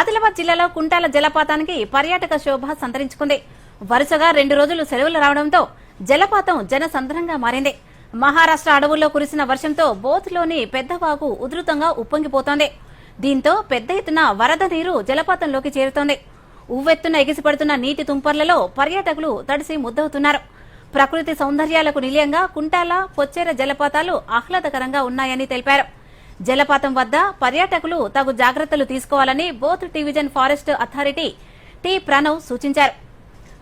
ఆదిలాబాద్ జిల్లాలో కుంటాల జలపాతానికి పర్యాటక శోభ సంతరించుకుంది. వరుసగా రెండు రోజులు సెలవులు రావడంతో జలపాతం జనసంద్రంగా మారింది. మహారాష్ట్ర అడవుల్లో కురిసిన వర్షంతో బోత్లోని పెద్దవాగు ఉధృతంగా ఉప్పొంగిపోతోంది. దీంతో పెద్ద ఎత్తున వరద నీరు జలపాతంలోకి చేరుతోంది. ఉవ్వెత్తున ఎగిసిపడుతున్న నీటి తుంపర్లలో పర్యాటకులు తడిసి ముద్దవుతున్నారు. ప్రకృతి సౌందర్యాలకు నిలయంగా కుంటాల పొచ్చేర జలపాతాలు ఆహ్లాదకరంగా ఉన్నాయని తెలిపారు. జలపాతం వద్ద పర్యాటకులు తగు జాగ్రత్తలు తీసుకోవాలని Boath division forest authority T Pranav సూచించారు.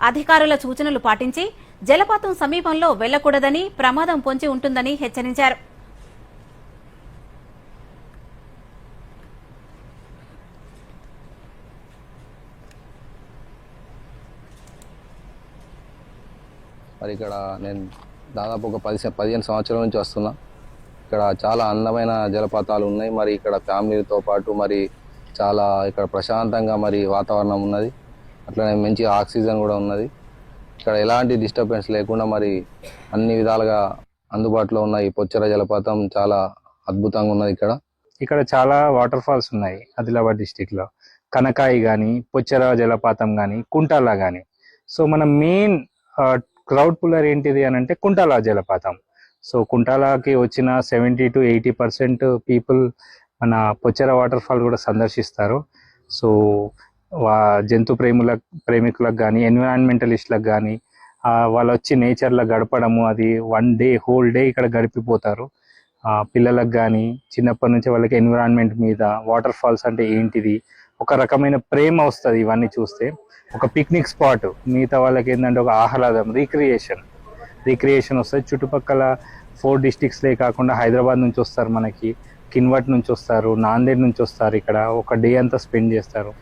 అధికారుల సూచనలు పాటించి జలపాతం సమీపంలో వెళ్ళకూడదని ప్రమాదం పొంచి ఉంటుందని హెచ్చరించారు. మరి ఇక్కడ నేను దాదాపు ఒక పది పదిహేను సంవత్సరాల నుంచి వస్తున్నా. ఇక్కడ చాలా అందమైన జలపాతాలు ఉన్నాయి. మరి ఇక్కడ ఫ్యామిలీతో పాటు మరి చాలా ఇక్కడ ప్రశాంతంగా మరి వాతావరణం ఉన్నది. అట్లనే మంచి ఆక్సిజన్ కూడా ఉన్నది. ఇక్కడ ఎలాంటి డిస్టర్బెన్స్ లేకుండా మరి అన్ని విధాలుగా అందుబాటులో ఉన్న ఈ పొచ్చర జలపాతం చాలా అద్భుతంగా ఉన్నది ఇక్కడ. ఇక్కడ చాలా వాటర్ ఫాల్స్ ఉన్నాయి ఆదిలాబాద్ డిస్టిక్లో కనకాయి కానీ పొచ్చర జలపాతం కానీ కుంటాల కానీ సో మన మెయిన్ క్రౌడ్ పుల్లర్ ఏంటిది అని అంటే కుంటాల జలపాతం. సో కుంటాలకి వచ్చిన seventy to eighty percent people మన పొచ్చెర వాటర్ ఫాల్ కూడా సందర్శిస్తారు. సో వా జంతు ప్రేముల ప్రేమికులకు కానీ ఎన్విరాన్మెంటలిస్ట్లకు కానీ వాళ్ళు వచ్చి నేచర్లో గడపడము అది వన్ డే హోల్ డే ఇక్కడ గడిపిపోతారు. పిల్లలకు కానీ చిన్నప్పటి నుంచి వాళ్ళకి ఎన్విరాన్మెంట్ మీద వాటర్ ఫాల్స్ అంటే ఏంటిది ఒక రకమైన ప్రేమ వస్తుంది ఇవన్నీ చూస్తే. ఒక పిక్నిక్ స్పాట్ మిగతా వాళ్ళకి ఏంటంటే ఒక ఆహ్లాదం రీక్రియేషన్. రీక్రియేషన్ వస్తుంది. చుట్టుపక్కల ఫోర్ డిస్టిక్స్లే కాకుండా హైదరాబాద్ నుంచి వస్తారు మనకి. కిన్వట్ నుంచి వస్తారు నాందేడ్ నుంచి వస్తారు ఇక్కడ. ఒక డే అంతా స్పెండ్ చేస్తారు.